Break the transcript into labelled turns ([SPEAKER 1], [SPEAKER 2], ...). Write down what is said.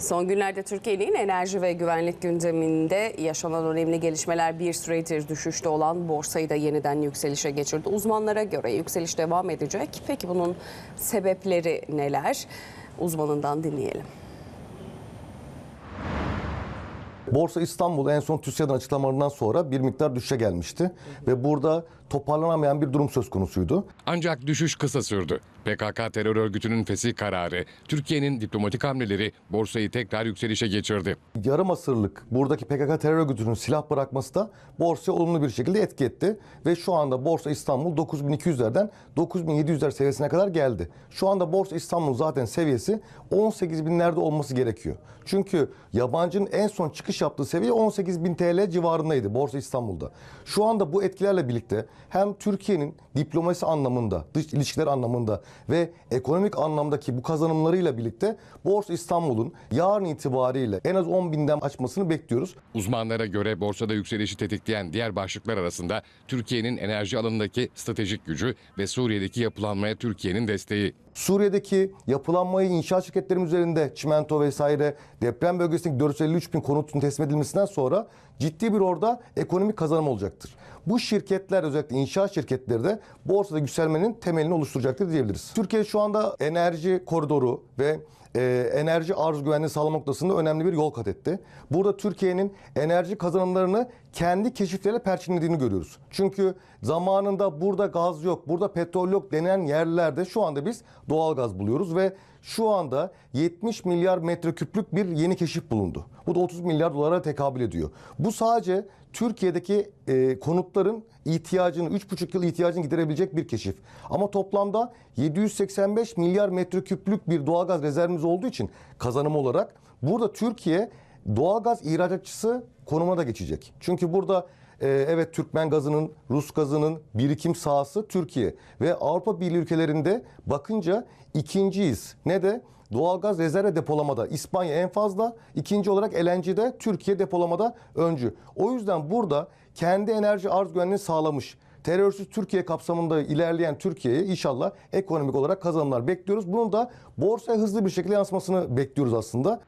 [SPEAKER 1] Son günlerde Türkiye'nin enerji ve güvenlik gündeminde yaşanan önemli gelişmeler bir süredir düşüşte olan borsayı da yeniden yükselişe geçirdi. Uzmanlara göre yükseliş devam edecek. Peki bunun sebepleri neler? Uzmanından dinleyelim.
[SPEAKER 2] Borsa İstanbul en son TÜSİAD'ın açıklamalarından sonra bir miktar düşüşe gelmişti. Ve burada toparlanamayan bir durum söz konusuydu.
[SPEAKER 3] Ancak düşüş kısa sürdü. PKK terör örgütünün fesih kararı, Türkiye'nin diplomatik hamleleri borsayı tekrar yükselişe geçirdi.
[SPEAKER 2] Yarım asırlık buradaki PKK terör örgütünün silah bırakması da borsaya olumlu bir şekilde etki etti. Ve şu anda Borsa İstanbul 9200'lerden 9700'ler seviyesine kadar geldi. Şu anda Borsa İstanbul zaten seviyesi 18 binlerde olması gerekiyor. Çünkü yabancının en son çıkış yaptığı seviye 18 bin TL civarındaydı Borsa İstanbul'da. Şu anda bu etkilerle birlikte hem Türkiye'nin diplomasi anlamında, dış ilişkiler anlamında ve ekonomik anlamdaki bu kazanımlarıyla birlikte Borsa İstanbul'un yarın itibariyle en az 10 binden açmasını bekliyoruz.
[SPEAKER 3] Uzmanlara göre borsada yükselişi tetikleyen diğer başlıklar arasında Türkiye'nin enerji alanındaki stratejik gücü ve Suriye'deki yapılanmaya Türkiye'nin desteği.
[SPEAKER 2] Suriye'deki yapılanmayı inşaat şirketlerim üzerinde çimento vesaire deprem bölgesindeki 453 bin konutun teslim edilmesinden sonra ciddi bir orada ekonomik kazanım olacaktır. Bu şirketler özellikle inşaat şirketleri de borsada yükselmenin temelini oluşturacaktır diyebiliriz. Türkiye şu anda enerji koridoru ve e, enerji arz güvenliği sağlama noktasında önemli bir yol kat etti. Burada Türkiye'nin enerji kazanımlarını kendi keşifleriyle perçinlediğini görüyoruz. Çünkü zamanında burada gaz yok, burada petrol yok denen yerlerde şu anda biz doğal gaz buluyoruz ve şu anda 70 milyar metreküplük bir yeni keşif bulundu. Bu da 30 milyar dolara tekabül ediyor. Bu sadece Türkiye'deki e, konutların ihtiyacını, 3,5 yıl ihtiyacını giderebilecek bir keşif. Ama toplamda 785 milyar metreküplük bir doğalgaz rezervimiz olduğu için kazanım olarak burada Türkiye doğalgaz ihracatçısı konuma da geçecek. Çünkü burada e, evet Türkmen gazının, Rus gazının birikim sahası Türkiye ve Avrupa Birliği ülkelerinde bakınca ikinciyiz. Ne de doğalgaz rezerve depolamada İspanya en fazla, ikinci olarak LNG'de Türkiye depolamada öncü. O yüzden burada kendi enerji arz güvenliğini sağlamış. Terörsüz Türkiye kapsamında ilerleyen Türkiye'ye inşallah ekonomik olarak kazanımlar bekliyoruz. Bunun da borsaya hızlı bir şekilde yansımasını bekliyoruz aslında.